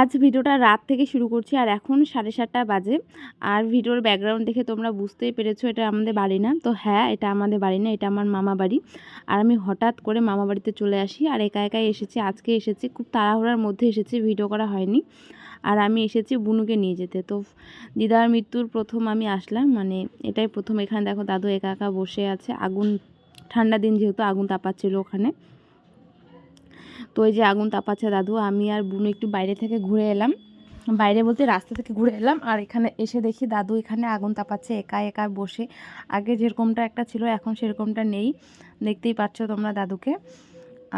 আজ ভিডিওটা রাত থেকে শুরু করছি, আর এখন সাড়ে সাতটা বাজে। আর ভিডিওর ব্যাকগ্রাউন্ড দেখে তোমরা বুঝতেই পেরেছ, এটা আমাদের বাড়ি না। তো হ্যাঁ এটা আমাদের বাড়ি না, এটা আমার মামা বাড়ি। আর আমি হঠাৎ করে মামা বাড়িতে চলে আসি, আর একা একাই এসেছি, আজকে এসেছি, খুব তাড়াহুড়ার মধ্যে এসেছি ভিডিও করা হয়নি। আর আমি এসেছি বুনুকে নিয়ে যেতে। তো দিদার মৃত্যুর প্রথম আমি আসলাম মানে এটাই প্রথম। এখানে দেখো দাদু একা একা বসে আছে, আগুন, ঠান্ডা দিন যেহেতু আগুন তাপাচ্ছিল ওখানে। তো এই যে আগুন তাপাচ্ছে দাদু, আমি আর বুনু একটু বাইরে থেকে ঘুরে এলাম। বাইরে বলতে রাস্তা থেকে ঘুরে এলাম আর এখানে এসে দেখি দাদু এখানে আগুন তাপাচ্ছে, একা একা বসে। আগে যেরকমটা একটা ছিল, এখন সেরকমটা নেই। দেখতেই পাচ্ছ তোমরা দাদুকে।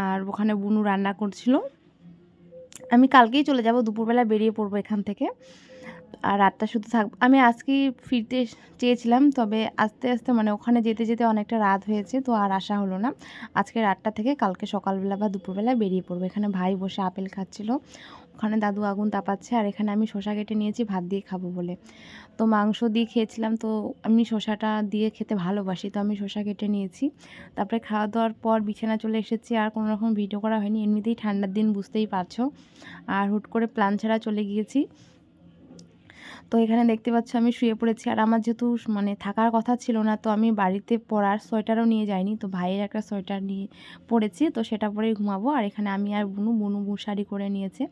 আর ওখানে বুনু রান্না করছিল। আমি কালকেই চলে যাব, দুপুরবেলা বেরিয়ে পড়ব এখান থেকে। আর রাতটা শুধু থাক, আমি আজকেই ফিরতে চেয়েছিলাম, তবে আস্তে আস্তে মানে ওখানে যেতে যেতে অনেকটা রাত হয়েছে, তো আর আসা হলো না। আজকে রাতটা থেকে কালকে সকালবেলা বা দুপুরবেলা বেরিয়ে পড়ব। এখানে ভাই বসে আপেল খাচ্ছিল। ওখানে দাদু আগুন তাপাচ্ছে, আর এখানে আমি শশা কেটে নিয়েছি, ভাত দিয়ে খাব বলে। তো মাংস দিয়ে খেয়েছিলাম, তো আমি শশাটা দিয়ে খেতে ভালোবাসি, তো আমি শশা কেটে নিয়েছি। তারপরে খাওয়া দাওয়ার পর বিছানা চলে এসেছি, আর কোনো রকম ভিডিও করা হয়নি। এমনিতেই ঠান্ডার দিন, বুঝতেই পারছ। আর হুট করে প্ল্যান ছাড়া চলে গিয়েছি। তো এখানে দেখতে পাচ্ছ আমি শুয়ে পড়েছি। আর আমার যেহেতু মানে থাকার কথা ছিল না, তো আমি বাড়িতে পরার সোয়েটারও নিয়ে যাইনি। তো ভাইয়ের একটা সোয়েটার নিয়ে পড়েছি, তো সেটা পরেই ঘুমাবো। আর এখানে আমি আর বুনু বুনু বুশারি করে নিয়েছে।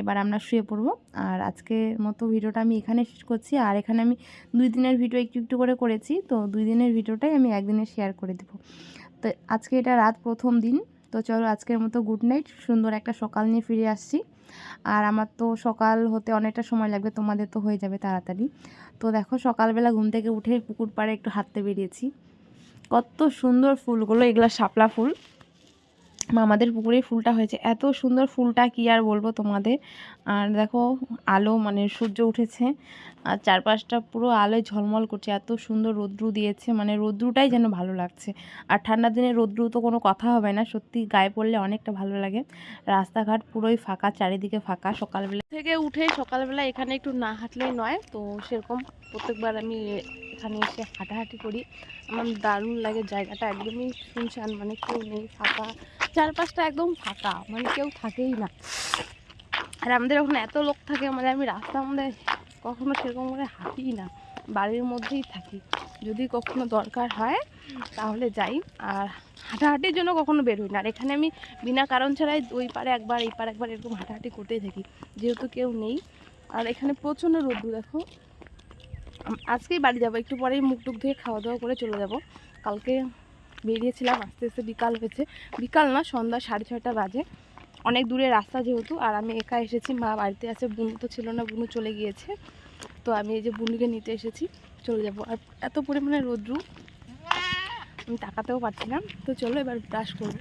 এবার আমরা শুয়ে পড়ব। আর আজকে মতো ভিডিওটা আমি এখানে শেষ করছি। আর এখানে আমি দুই দিনের ভিডিও একটু একটু করে করেছি। তো দুই দিনের ভিডিওটাই আমি একদিনে শেয়ার করে দেবো। তো আজকে এটা রাত প্রথম দিন। তো চলো আজকের মতো গুড নাইট। সুন্দর একটা সকাল নিয়ে ফিরে আসছি। আর আমার তো সকাল হতে অনেকটা সময় লাগবে, তোমাদের তো হয়ে যাবে তাড়াতাড়ি। তো দেখো, সকালবেলা ঘুম থেকে উঠে পুকুর পাড়ে একটু হাঁটতে বেরিয়েছি। কত সুন্দর ফুলগুলো, এগুলো শাপলা ফুল। আমাদের পুকুরে ফুলটা হয়েছে। এত সুন্দর ফুলটা কি আর বলব তোমাদের? আর দেখো, আলো মানে সূর্য উঠেছে। আর চারপাশটা পুরো আলোয় ঝলমল করছে। এত সুন্দর রৌদ্রু দিয়েছে। মানে রৌদ্রুটাই যেন ভালো লাগছে। আর ঠান্ডার দিনে রৌদ্রু তো কোনো কথা হবে না। সত্যি গায়ে পড়লে অনেকটা ভালো লাগে। রাস্তাঘাট পুরোই ফাঁকা, চারিদিকে ফাঁকা। সকালবেলা থেকে উঠে সকালবেলা এখানে একটু না হাঁটলেই নয়। তো সেরকম প্রত্যেকবার আমি এখানে এসে হাঁটাহাঁটি করি। আমার দারুণ লাগে জায়গাটা। একদমই শুনশান মানে কেউ নেই, ফাঁকা। চারপাশটা একদম ফাঁকা মানে কেউ থাকেই না। আর আমাদের ওখানে এত লোক থাকে মানে আমি রাস্তার মধ্যে কখনো সেরকম করে হাঁটি না, বাড়ির মধ্যেই থাকি। যদি কখনো দরকার হয়, তাহলে যাই। আর হাঁটাহাঁটির জন্য কখনো বের হই না। আর এখানে আমি বিনা কারণ ছাড়াই ওই পারে একবার, এই পারে একবার এরকম হাঁটাহাঁটি করতেই থাকি, যেহেতু কেউ নেই। আর এখানে প্রচণ্ড রোদ্দু, দেখো। আজকেই বাড়ি যাব, একটু পরেই মুখ টুক ধুয়ে খাওয়া দাওয়া করে চলে যাব। কালকে বেরিয়েছিলাম, আস্তে আস্তে বিকাল হয়েছে। বিকাল না, সন্ধ্যা সাড়ে ছটা বাজে। অনেক দূরে রাস্তা যেহেতু, আর আমি একা এসেছি, মা বাড়িতে আছে, বুনু তো ছিল না, বুনু চলে গিয়েছে। তো আমি এই যে বুনুকে নিতে এসেছি, চলে যাব। আর এত পরিমাণে রোদ্রু, আমি তাকাতেও পারছিলাম তো চলো এবার ব্রাশ করব।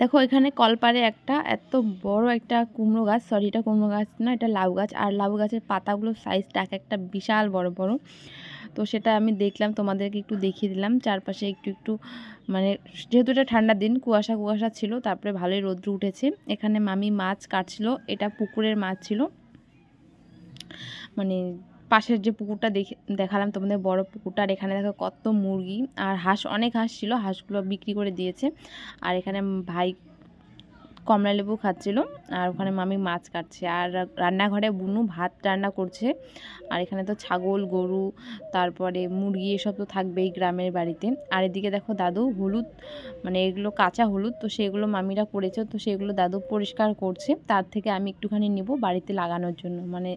দেখো, এখানে কলপারে একটা এত বড় একটা কুমড়ো গাছ সরি এটা কুমড়ো গাছ না, এটা লাউ গাছ। আর লাউ গাছের পাতাগুলোর সাইজটা এক একটা বিশাল বড় বড়। তো সেটা আমি দেখলাম, তোমাদেরকে একটু দেখিয়ে দিলাম। চারপাশে একটু একটু মানে যেহেতু এটা ঠান্ডার দিন, কুয়াশা কুয়াশা ছিল, তারপরে ভালোই রৌদ্র উঠেছে। এখানে মামি মাছ কাটছিল, এটা পুকুরের মাছ ছিল। মানে পাশের যে পুকুরটা দেখে, দেখালাম তোমাদের বড় পুকুরটা, আর এখানে দেখো কত মুরগি, আর হাঁস, অনেক হাঁস ছিল, হাঁসগুলো বিক্রি করে দিয়েছে। আর এখানে ভাই কমলা লেবু খাচ্ছিল, আর ওখানে মামি মাছ কাটছে। আর রান্নাঘরে বুনু ভাত রান্না করছে। আর এখানে তো ছাগল, গরু, তারপরে মুরগি, এসব তো থাকবেই গ্রামের বাড়িতে। আর এদিকে দেখো দাদু হলুদ মানে এগুলো কাঁচা হলুদ, তো সেগুলো মামিরা করেছে, তো সেগুলো দাদু পরিষ্কার করছে। তার থেকে আমি একটুখানি নেব বাড়িতে লাগানোর জন্য মানে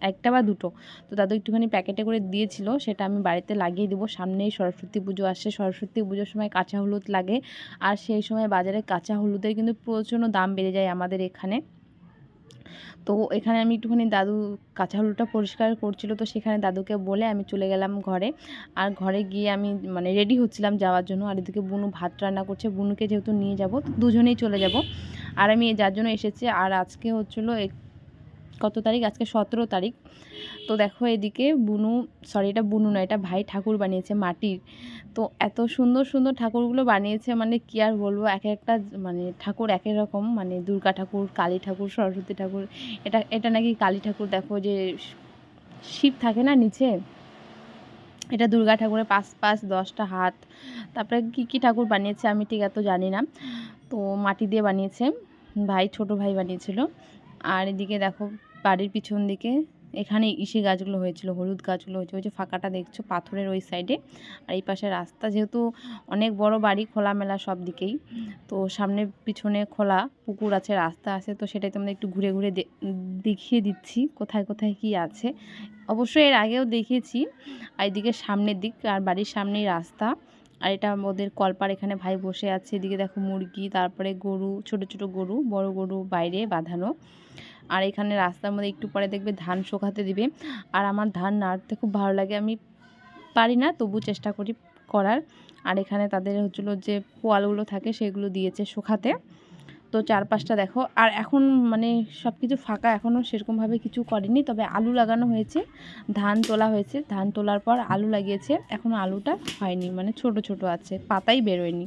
একটা বা দুটো। তো দাদু একটুখানি প্যাকেটে করে দিয়েছিল, সেটা আমি বাড়িতে লাগিয়ে দেবো। সামনেই সরস্বতী পুজো আসছে। সরস্বতী পুজোর সময় কাঁচা হলুদ লাগে। আর সেই সময় বাজারে কাঁচা হলুদের কিন্তু প্রচণ্ড দাম বেড়ে যায় আমাদের এখানে। তো এখানে আমি একটুখানি দাদু কাঁচা হলুদটা পরিষ্কার করছিল, তো সেখানে দাদুকে বলে আমি চলে গেলাম ঘরে। আর ঘরে গিয়ে আমি মানে রেডি হচ্ছিলাম যাওয়ার জন্য। আর এদিকে বুনু ভাত রান্না করছে। বুনুকে যেহেতু নিয়ে যাব দুজনেই চলে যাব। আর আমি যার জন্য এসেছি। আর আজকে হচ্ছিল কত তারিখ? আজকে সতেরো তারিখ। তো দেখো এদিকে বুনু সরি এটা বুনু না, এটা ভাই ঠাকুর বানিয়েছে মাটির। তো এত সুন্দর সুন্দর ঠাকুরগুলো বানিয়েছে মানে কি আর বলব, এক একটা মানে ঠাকুর এক রকম মানে দুর্গা ঠাকুর, কালী ঠাকুর, সরস্বতী ঠাকুর। এটা এটা নাকি কালী ঠাকুর, দেখো যে শিব থাকে না নিচে? এটা দুর্গা ঠাকুরের পাঁচ পাঁচ, দশটা হাত। তারপরে কি কি ঠাকুর বানিয়েছে আমি ঠিক এত জানি না। তো মাটি দিয়ে বানিয়েছে, ভাই, ছোট ভাই বানিয়েছিল। আর এদিকে দেখো বাড়ির পিছন দিকে। এখানে ইসে গাছগুলো হয়েছিল, হলুদ গাছগুলো হয়েছে। ওই যে ফাঁকাটা দেখছ, পাথরের ওই সাইডে আর এই পাশে রাস্তা, যেহেতু অনেক বড় বাড়ি, খোলামেলা সব দিকেই। তো সামনে পিছনে খোলা পুকুর আছে, রাস্তা আছে। তো সেটাই তোমাদের একটু ঘুরে ঘুরে দেখিয়ে দিচ্ছি, কোথায় কোথায় কি আছে। অবশ্যই এর আগেও দেখিয়েছি আর এদিকে সামনের দিক, আর বাড়ির সামনেই রাস্তা। আর এটা ওদের কলপার এখানে ভাই বসে আছে। এদিকে দেখো মুরগি, তারপরে গরু, ছোট ছোট গরু, বড় গরু বাইরে বাঁধানো। আর এখানে রাস্তার মধ্যে একটু পরে দেখবে ধান শোকাতে দিবে। আর আমার ধান নাড়তে খুব ভালো লাগে, আমি পারি না তবু চেষ্টা করি করার। আর এখানে তাদের হচ্ছিল যে পোয়ালগুলো থাকে সেগুলো দিয়েছে শুকাতে। তো চারপাশটা দেখো, আর এখন মানে সব কিছু ফাঁকা এখনও সেরকমভাবে কিছু করেনি, তবে আলু লাগানো হয়েছে, ধান তোলা হয়েছে। ধান তোলার পর আলু লাগিয়েছে এখনও আলুটা হয়নি মানে ছোট ছোট আছে, পাতাই বেরোয়নি।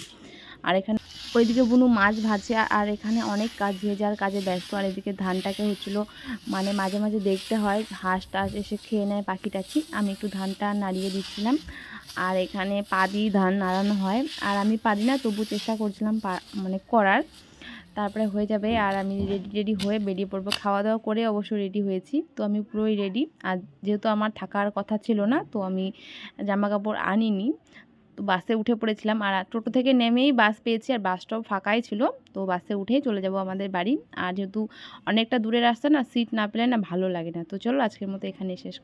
আর এখানে ওইদিকে বুনু মাছ ভাজছে আর এখানে অনেক কাজ ভেজার কাজে ব্যস্ত। আর এদিকে ধানটাকে হচ্ছিল মানে মাঝে মাঝে দেখতে হয়, হাঁস টাস এসে খেয়ে নেয় পাখি টাখি আমি একটু ধানটা নাড়িয়ে দিচ্ছিলাম। আর এখানে পা দিয়ে ধান নাড়ানো হয়। আর আমি পারি না, তবু চেষ্টা করছিলাম মানে করার। তারপরে হয়ে যাবে, আর আমি রেডি রেডি হয়ে বেরিয়ে পড়ব। খাওয়া দাওয়া করে অবশ্য রেডি হয়েছি, তো আমি পুরোই রেডি আর যেহেতু আমার থাকার কথা ছিল না, তো আমি জামা কাপড় আনিনি। তো বাসে উঠে পড়েছিলাম আর টোটো থেকে নেমেই বাস পেয়েছি আর বাসটাও ফাঁকাই ছিল। তো বাসে উঠেই চলে যাব আমাদের বাড়ি। আর যেহেতু অনেকটা দূরের রাস্তা না সিট না পেলে না ভালো লাগে না। তো চলো আজকের মতো এখানে শেষ